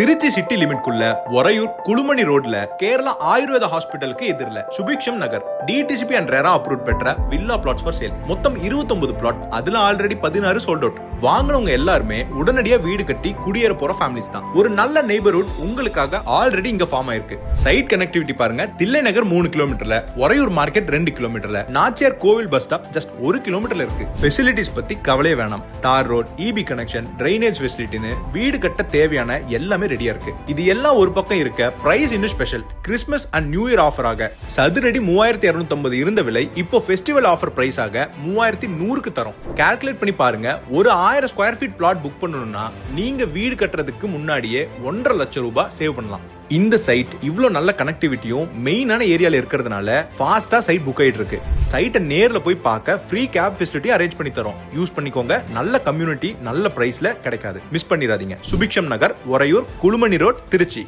Trichy city லிமிட்குள்ள ஒரையூர் குளுமணி ரோட்ல கேரளா ஆயுர்வேத ஹாஸ்பிட்டலுக்கு எதிரில் Subiksham Nagar. DTCP and RERA approve பெற்ற வில்லா பிளாட்ஸ் ஃபார் சேல் மொத்தம் 29 பிளாட் அதுல ஆல்ரெடி பதினாறு சோல்ட் அவுட் வாங்குனவங்க எல்லாருமே உடனடியா வீடு கட்டி குடியேற போற ஃபேமிலிஸ் தான். ஒரு நல்ல நெய்பர்ஹுட் உங்களுக்காக ஆல்ரெடி இங்க ஃபார்ம் ஆயிருக்கு. சைட் கனெக்டிவிட்டி பாருங்க. தில்லை நகர் மூணு கிலோமீட்டர்ல ஒரையூர் மார்க்கெட் ரெண்டு கிலோமீட்டர்ல நாச்சியார் கோவில் பஸ் ஸ்டாப் ஜஸ்ட் ஒரு கிலோமீட்டர்ல இருக்கு. ஃபெசிலிட்டிஸ் பத்தி கவலையே வேணாம். Tar road EB connection drainage ஃபெசிலிட்டின்னு வீடு கட்ட தேவையான எல்லாமே ரெடியா இருக்கு. இது எல்லாம் ஒரு பக்கம் இருக்க பிரைஸ் இன்னும் special Christmas and new year ஆஃபராக சதுரடி மூவாயிரத்தி இருநூத்தி இருந்த விலை இப்போ ஃபெஸ்டிவல் ஆஃபர் பிரைஸ் ஆக மூவாயிரத்தி நூறுக்கு தரும். கால்குலேட் பண்ணி பாருங்க. ஒரு ஆயிரம் ஸ்கொயர் ஃபீட் பிளாட் புக் பண்ணணும்னா நீங்க வீடு கட்டுறதுக்கு முன்னாடியே ஒன்றரை லட்சம் ரூபாய் சேவ் பண்ணலாம். இந்த சைட் இவ்வளோ நல்ல கனெக்டிவிட்டியும் மெயினான ஏரியாவில் இருக்கிறதுனால ஃபாஸ்ட்டாக சைட் புக் ஆகிட்டு இருக்கு சைட்டை நேரில் போய் பார்க்க ஃப்ரீ கேப் ஃபெசிலிட்டி அரேஞ்ச் பண்ணி தரோம். யூஸ் பண்ணிக்கோங்க. நல்ல கம்யூனிட்டி நல்ல ப்ரைஸில் கிடைக்காது. மிஸ் பண்ணிடாதீங்க சுபிக்ஷம் நகர் ஒரையூர் குழுமணி ரோட் திருச்சி.